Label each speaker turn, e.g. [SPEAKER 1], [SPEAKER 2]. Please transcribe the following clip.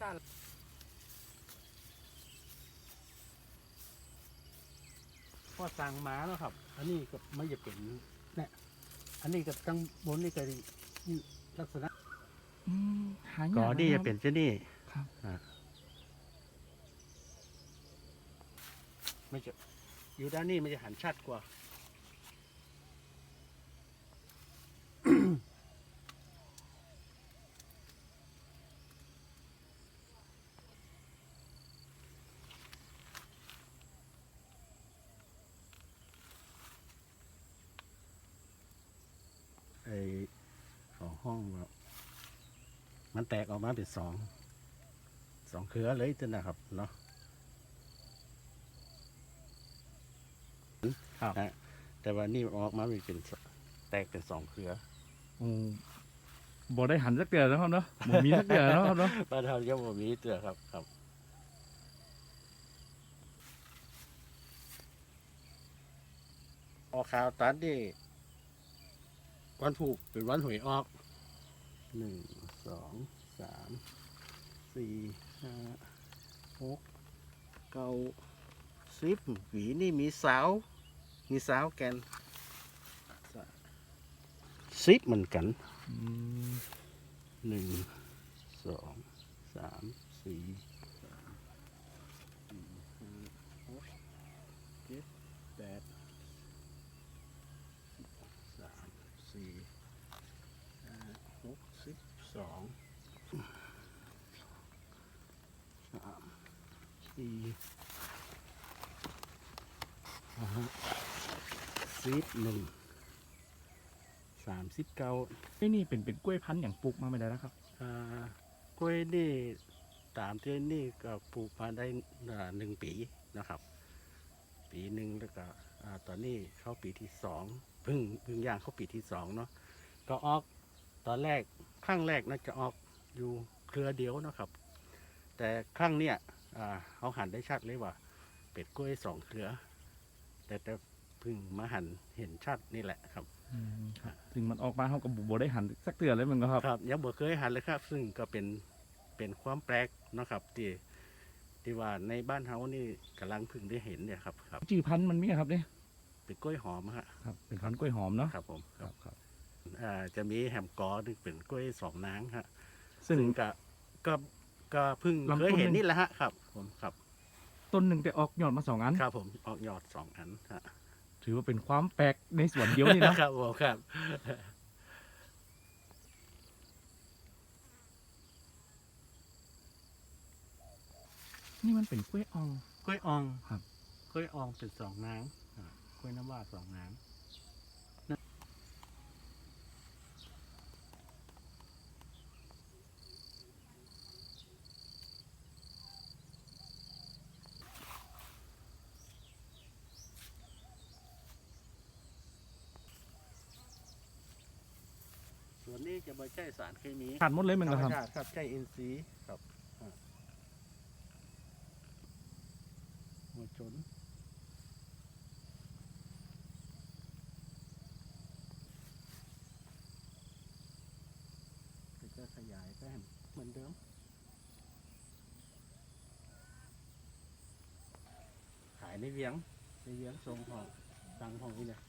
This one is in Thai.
[SPEAKER 1] ชาติ
[SPEAKER 2] พ่อสั่งมาแล้วครับ อันนี้ก็ไม่จะเป็นเนี่ยอันนี้ก็ตั้งบนนี่ก็นี่ลักษณะ
[SPEAKER 3] อืมหายาก
[SPEAKER 2] ก่อนี่
[SPEAKER 3] ค
[SPEAKER 2] จะ
[SPEAKER 3] รับ
[SPEAKER 2] เป็นเช่นนี้
[SPEAKER 3] ครับ
[SPEAKER 2] อ่าไม่จะอยู่ด้านนี้มันจะหันชัดกว่า ไอ้สอง ห้องแบบมันแตกออกมาเป็นสองสองเครือเลยจ้ะนะครับเนาะ
[SPEAKER 3] ครับ
[SPEAKER 2] ฮะแต่ว่านี่ออกมาเป็นสแตกเป็นสองเครือ
[SPEAKER 3] โอ้บ่ได้หันสักเดือนแล้วครับเนาะบ่มีสักเดือนแล้วครับเนาะ
[SPEAKER 2] บ้านเรายังบ่มีเตือครับครับออกข่าวตัดนี่วันผูกเป็นวันหวยออก หนึ่งสองสามสี่ห้าหกเก้าสิบหวีนี่มีสาวมีสาวแกนสิบเหมือนกัน
[SPEAKER 3] อืม
[SPEAKER 2] หนึ่งสองสามสี่ห้าหกเจ็ดแปดสามสี่ห้าหก สิบสองสามสี่ห้าสิบหนึ่งสามสิบเก้า
[SPEAKER 3] ไอ้นี่เป็นเป็นกล้วยพันธุ์อย่างปลูกมาไม่ได้แล้วครับ
[SPEAKER 2] อ่ากล้วยนี่ตามที่นี่ก็ปลูกมาได้อ่าหนึ่งปีนะครับ ปีหนึ่งแล้วก็อ่าตอนนี้เข้าปีที่สองเพึ่งเพึ่งย่างเข้าปีที่สองเนาะก็ออกตอนแรก ครั้งแรกน่าจะออกอยู่เครือเดียวนะครับ แต่ครั้งเนี้ยอ่าเขาหันได้ชัดเลยว่า เป็ดกล้วยสองเครือ แต่แต่เพึ่งมาหันเห็นชัดนี่แหละครับ
[SPEAKER 3] อืมครับถึงมันออกมาเขาก็บ่ได้หันสักเดือนเลยมันก็ครับ
[SPEAKER 2] ครับยังบ่เคยหันเลยครับ ซึ่งก็เป็นเป็นความแปลกเนาะครับที่ที่ว่าในบ้านเฮานี่กำลังเพึ่งได้เห็นเนี่ยครับครับ
[SPEAKER 3] ชื่อพันธุ์มันมีครับเนี่ย
[SPEAKER 2] เป็นกล้วยหอมฮะ
[SPEAKER 3] ครับเป็นพันธุ์กล้วยหอมเนาะ
[SPEAKER 2] ครับผม
[SPEAKER 3] ครับครับ
[SPEAKER 2] อ่าจะมีแหมกอนึงเป็นกล้วยสองนางฮะ
[SPEAKER 3] ซึ่ง
[SPEAKER 2] ซึ่งก็ก็ก็เพิ่ง
[SPEAKER 3] ลำต้น
[SPEAKER 2] เคยเห็น
[SPEAKER 3] หนึ่ง
[SPEAKER 2] นี่แหละฮะครับ ผมครับ
[SPEAKER 3] ต้นหนึ่งแต่ออกยอดมาสองอัน
[SPEAKER 2] ครับผมออกยอดสองอันฮะ
[SPEAKER 3] ถือว่าเป็นความแปลกในสวนเดียวนี่นะ
[SPEAKER 2] ครับผมครับ
[SPEAKER 3] นี่มันเป็นกล้วยอ่อง
[SPEAKER 2] กล้วยออง
[SPEAKER 3] ครับ
[SPEAKER 2] กล้วยอองเป็นสองนางอ่ากล้วยน้ำว้าสองนา จะไม่ใช่สารเคมี
[SPEAKER 3] ขาดหมดเลยมัน
[SPEAKER 2] ธร
[SPEAKER 3] ก็
[SPEAKER 2] รม
[SPEAKER 3] ครับ
[SPEAKER 2] ชาติครับใช่อินทรีย์ครับอ่าหัวจนก็จะขยายไปให้เหมือนเดิม ขายในเวียงในเวียงทรงของตังของนี่เนี่ย